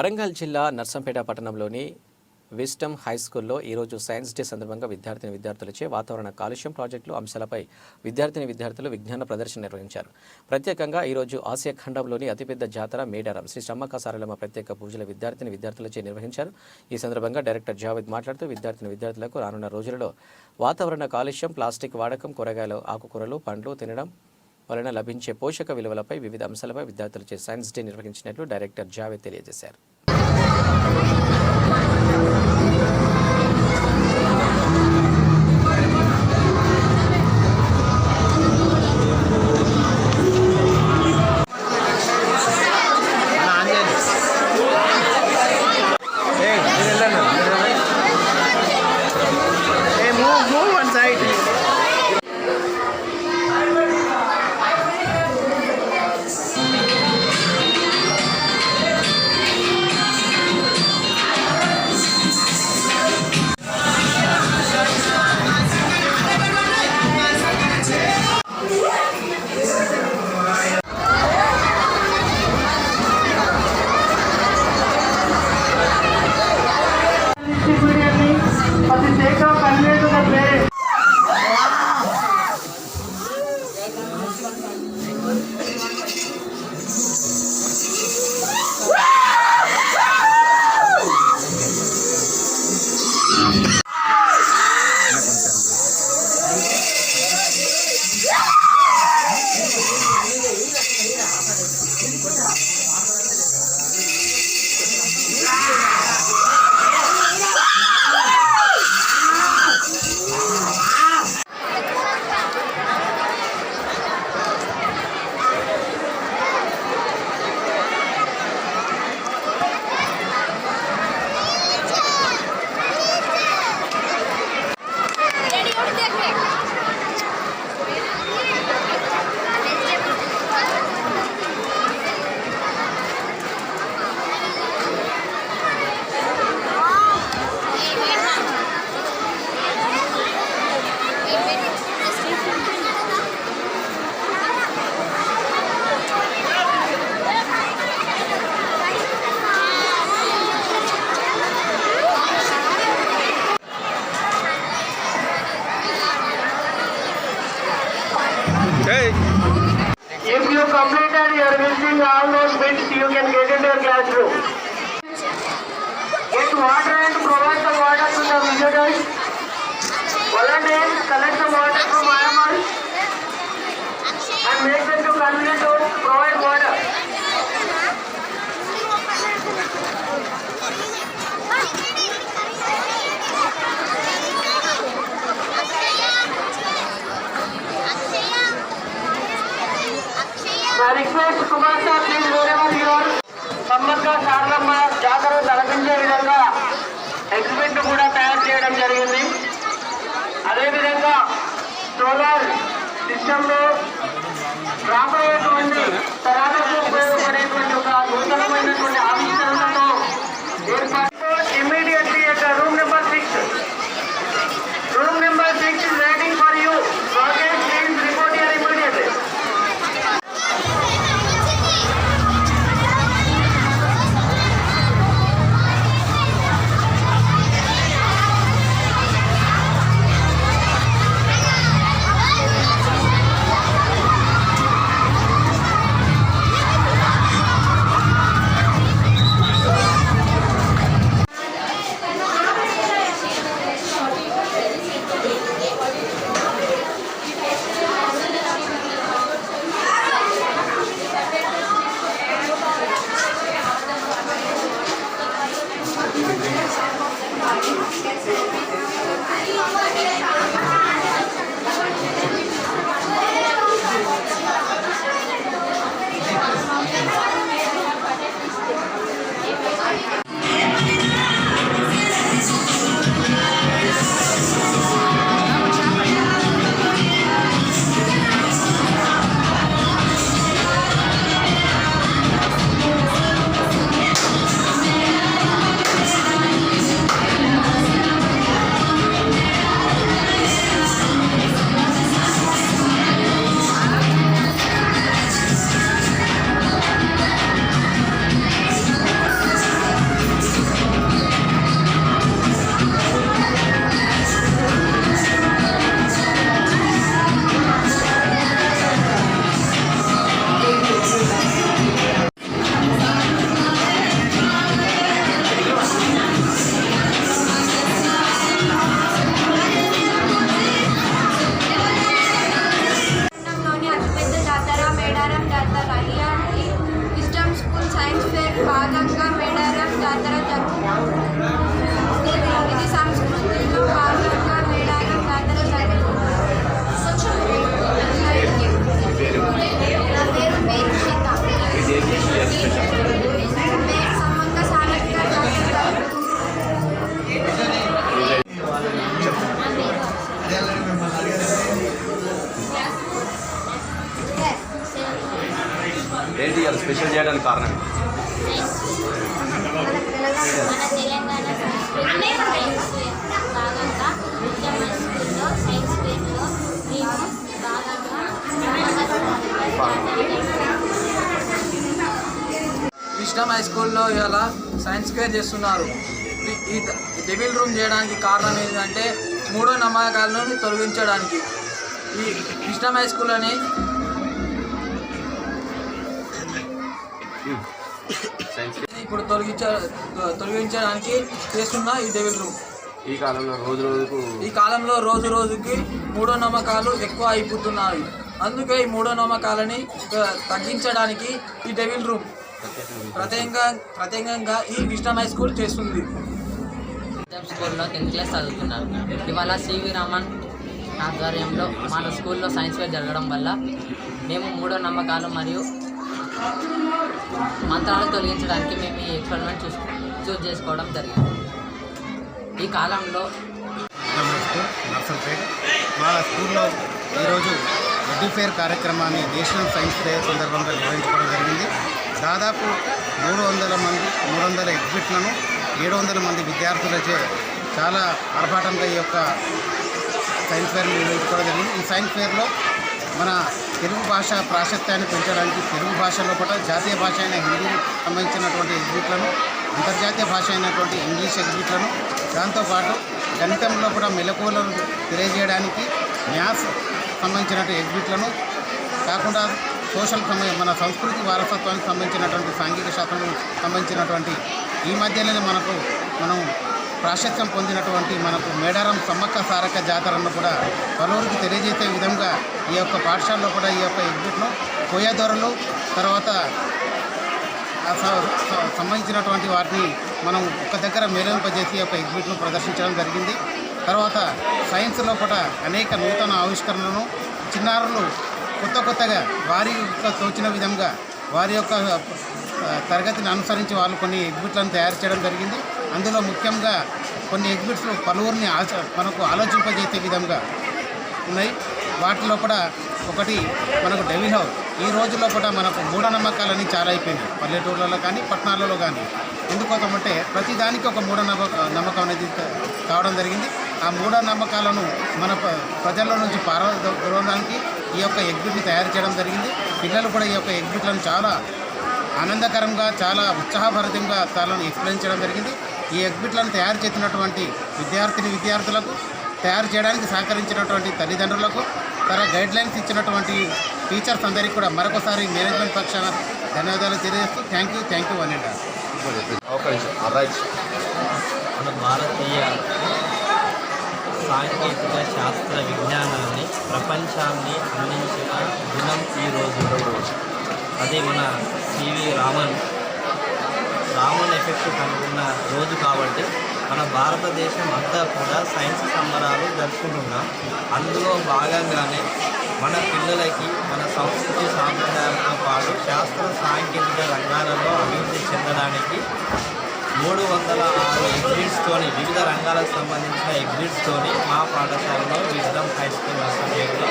వరంగల్ జిల్లా నర్సంపేట పట్టణంలోని wisdom high స్కూల్లో ఈరోజు సైన్స్ డే సందర్భంగా విద్యార్థిని విద్యార్థులచే వాతావరణ కాలుష్యం ప్రాజెక్టులు అంశాలపై విద్యార్థిని విద్యార్థులు విజ్ఞాన ప్రదర్శన నిర్వహించారు. ప్రత్యేకంగా ఈరోజు ఆసియా ఖండంలోని అతిపెద్ద జాతర మేడారం శ్రీ సమ్మక్క సారలమ్మ ప్రత్యేక పూజల విద్యార్థిని విద్యార్థులచే నిర్వహించారు. ఈ సందర్భంగా డైరెక్టర్ జావేద్ మాట్లాడుతూ విద్యార్థిని విద్యార్థులకు రానున్న రోజులలో వాతావరణ కాలుష్యం ప్లాస్టిక్ వాడకం కూరగాయలు ఆకుకూరలు పండ్లు తినడం వలన లభించే పోషక విలువలపై వివిధ అంశాలపై విద్యార్థులచే సైన్స్ డే నిర్వహించినట్లు డైరెక్టర్ జావేద్ తెలియజేశారు. water and provide the water to the visitors. Volunteers collect the water from animals and make them to convenient to provide water. My request Kumar sir, please wherever you are, Sammarka Sarlamma Jatara Talaginja Vidanga exhibit కూడా తయారు చేయడం జరిగింది. అదేవిధంగా solar సిస్టంలో రాబోయేటువంటి తరాలకు ఉపయోగపడేటువంటి ఒక నూతనమైనటువంటి ఆవిష్కరణ విస్టమ్ హై స్కూల్లో ఇలా సైన్స్ ఫేర్ చేస్తున్నారు. ఈ- డెవిల్ రూమ్ చేయడానికి కారణం ఏంటంటే మూడో నమ్మకాలను తొలగించడానికి. ఈ విస్టమ్ హై స్కూల్ అని ఇప్పుడు తొలగించ తొలగించడానికి చేస్తున్న ఈ డెవిల్ రూమ్ ఈ కాలంలో రోజు రోజుకు ఈ కాలంలో రోజు రోజుకి మూఢో నమ్మకాలు ఎక్కువ అయిపోతున్నాయి. అందుకే ఈ మూఢో నమ్మకాలని తగ్గించడానికి ఈ డెవిల్ రూమ్ ప్రత్యేకంగా ప్రత్యేకంగా ఈ విస్టమ్ హై స్కూల్ చేస్తుంది. స్కూల్లో టెన్త్ క్లాస్ చదువుతున్నాను ఇవాళ సివి రామన్ ఆధ్వర్యంలో మన స్కూల్లో సైన్స్ ఫేర్ జరగడం వల్ల మేము మూఢో నమ్మకాలు మరియు మంత్రాలు తొలగించడానికి మేము ఈ ఎక్స్పెరిమెంట్ చూస్ చూస్ చేసుకోవడం జరిగింది. ఈ కాలంలో నర్సంపేట. మా స్కూల్లో ఈరోజు ఎడ్యు ఫేర్ కార్యక్రమాన్ని నేషనల్ సైన్స్ డే సందర్భంగా నిర్వహించుకోవడం జరిగింది దాదాపు మూడు వందల మంది మూడు వందల ఎగ్జిట్లను ఏడు వందల మంది విద్యార్థులచే చాలా ఆర్భాటంగా ఈ యొక్క సైన్స్ ఫేర్ నిర్వహించుకోవడం జరిగింది. ఈ సైన్స్ ఫేర్లో మన తెలుగు భాష ప్రాశస్త్యాన్ని పెంచడానికి తెలుగు భాష లోపల జాతీయ భాష అయిన హిందీకి సంబంధించినటువంటి ఎగ్జిట్లను అంతర్జాతీయ భాష అయినటువంటి ఇంగ్లీష్ ఎగ్జిబిట్లను దాంతోపాటు గణితంలో కూడా మెలకువలను తెలియజేయడానికి మ్యాథ్స్ సంబంధించినటువంటి ఎగ్జిబిట్లను కాకుండా సోషల్ మన సంస్కృతి వారసత్వానికి సంబంధించినటువంటి సాంఘిక శాస్త్రం సంబంధించినటువంటి ఈ మధ్యలోనే మనకు మనం ప్రాశస్త్యం పొందినటువంటి మనకు మేడారం సమ్మక్క సారక్క జాతరను కూడా పలువురికి తెలియజేసే విధంగా ఈ యొక్క పాఠశాలలో కూడా ఈ యొక్క ఎగ్జిట్ను కోయదొరలు తర్వాత సంబంధించినటువంటి వాటిని మనం ఒక దగ్గర మేలింపజేసి ఈ యొక్క ఎగ్జిబిట్ను ప్రదర్శించడం జరిగింది. తర్వాత సైన్స్ లోపల అనేక నూతన ఆవిష్కరణలను చిన్నారులు కొత్త కొత్తగా వారి యొక్క తోచిన విధంగా వారి యొక్క తరగతిని అనుసరించి వాళ్ళు కొన్ని ఎగ్జిబిట్లను తయారు చేయడం జరిగింది. అందులో ముఖ్యంగా కొన్ని ఎగ్జిబిట్స్లు పలువురిని ఆచ మనకు ఆలోచింపజేసే విధంగా ఉన్నాయి. వాటిలో కూడా ఒకటి మనకు డెవిల్ హౌస్. ఈ రోజుల్లో కూడా మనకు మూఢనమ్మకాలని చాలా అయిపోయినాయి. పల్లెటూర్లలో కానీ పట్టణాలలో కానీ. ఎందుకోసమంటే ప్రతిదానికి ఒక మూఢనమ్మక నమ్మకం అనేది కావడం జరిగింది. ఆ మూఢనమ్మకాలను మన ప్రజల్లో నుంచి పారదోలడానికి ఈ యొక్క ఎగ్జిబిట్ని తయారు చేయడం జరిగింది. పిల్లలు కూడా ఈ యొక్క ఎగ్జిబిట్లను చాలా ఆనందకరంగా చాలా ఉత్సాహభరితంగా తాను ఎక్స్ప్లెయిన్ చేయడం జరిగింది. ఈ ఎగ్జిబిట్లను తయారు చేసినటువంటి విద్యార్థిని విద్యార్థులకు తయారు చేయడానికి సహకరించినటువంటి తల్లిదండ్రులకు తర్వాత గైడ్ లైన్స్ ఇచ్చినటువంటి టీచర్స్ అందరికీ కూడా మరొకసారి మేనేజ్మెంట్ పక్షాన ధన్యవాదాలు తెలియజేస్తూ థ్యాంక్ యూ థ్యాంక్ యూ అని మన భారతీయ సాంకేతిక శాస్త్ర విజ్ఞానాన్ని ప్రపంచాన్ని అందించిన దినం ఈ రోజు. అదే మన సివి రామన్. రామన్ ఎఫెక్ట్ కనుగొన్న రోజు కాబట్టి మన భారతదేశం అంతా కూడా సైన్స్ సంబరాలు జరుపుకుంటున్నాం. అందులో భాగంగానే మన పిల్లలకి మన సంస్కృతి సాంప్రదాయాలతో పాటు శాస్త్ర సాంకేతిక రంగాలలో అభివృద్ధి చెందడానికి మూడు వందల ఆరు ఎగ్జిట్స్తోని వివిధ రంగాలకు సంబంధించిన ఎగ్జిట్స్తోని మా పాఠశాలలో విజ్డమ్ హై స్కూల్ అసోసియేట్లో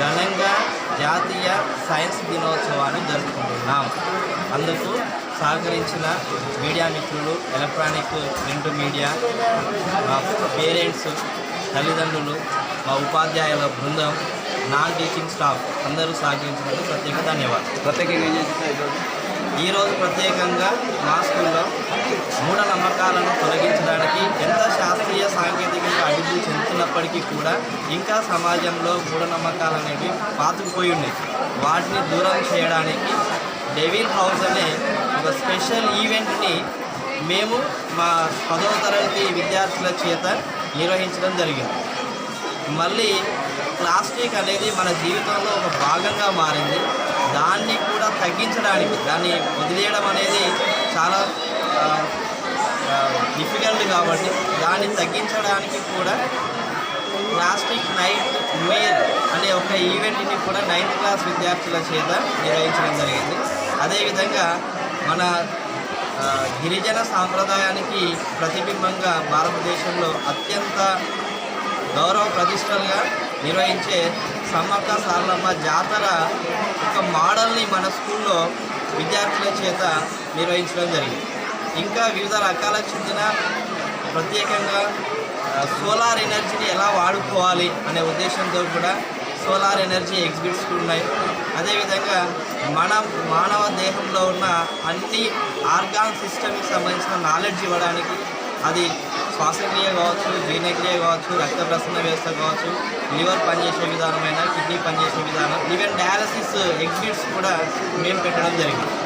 ఘనంగా జాతీయ సైన్స్ దినోత్సవాన్ని జరుపుకుంటున్నాం. అందుకు సహకరించిన మీడియా మిత్రులు ఎలక్ట్రానిక్ ప్రింట్ మీడియా మా పేరెంట్స్ తల్లిదండ్రులు మా ఉపాధ్యాయుల బృందం నాన్ టీచింగ్ స్టాఫ్ అందరూ సహకరించినందుకు ప్రత్యేక ధన్యవాదాలు. ప్రత్యేకంగా ఏం ఈరోజు ప్రత్యేకంగా మా స్కూల్లో మూఢనమ్మకాలను తొలగించడానికి ఎంత శాస్త్రీయ సాంకేతికంగా అభివృద్ధి చెందుతున్నప్పటికీ కూడా ఇంకా సమాజంలో మూఢనమ్మకాలు అనేవి పాతుకుపోయి ఉన్నాయి. వాటిని దూరం చేయడానికి డెవిల్ హౌస్ అనే ఒక స్పెషల్ ఈవెంట్ని మేము మా పదవ తరగతి విద్యార్థుల చేత నిర్వహించడం జరిగింది. మళ్ళీ ప్లాస్టిక్ అనేది మన జీవితంలో ఒక భాగంగా మారింది. దాన్ని తగ్గించడానికి దాన్ని వదిలేయడం అనేది చాలా డిఫికల్ట్ కాబట్టి దాన్ని తగ్గించడానికి కూడా ప్లాస్టిక్ నైట్ మేర్ అనే ఒక ఈవెంట్ని కూడా నైన్త్ క్లాస్ విద్యార్థుల చేత నిర్వహించడం జరిగింది. అదేవిధంగా మన గిరిజన సాంప్రదాయానికి ప్రతిబింబంగా భారతదేశంలో అత్యంత గౌరవ ప్రతిష్టలుగా నిర్వహించే సమ్మక్క సారలమ్మ జాతర ఒక మోడల్ని మన స్కూల్లో విద్యార్థుల చేత నిర్వహించడం జరిగింది. ఇంకా వివిధ రకాలకు చెందిన ప్రత్యేకంగా సోలార్ ఎనర్జీని ఎలా వాడుకోవాలి అనే ఉద్దేశంతో కూడా సోలార్ ఎనర్జీ ఎగ్జిబిట్స్ ఉన్నాయి. అదేవిధంగా మన మానవ దేహంలో ఉన్న అన్ని ఆర్గాన్ సిస్టమ్కి సంబంధించిన నాలెడ్జ్ ఇవ్వడానికి అది శ్వాసక్రియ కావచ్చు జీర్ణక్రియ కావచ్చు రక్త ప్రసరణ వ్యవస్థ కావచ్చు లివర్ పనిచేసే విధానమైన కిడ్నీ పనిచేసే విధానం ఈవెన్ డయాలసిస్ ఎగ్జిట్స్ కూడా మేము పెట్టడం జరిగింది.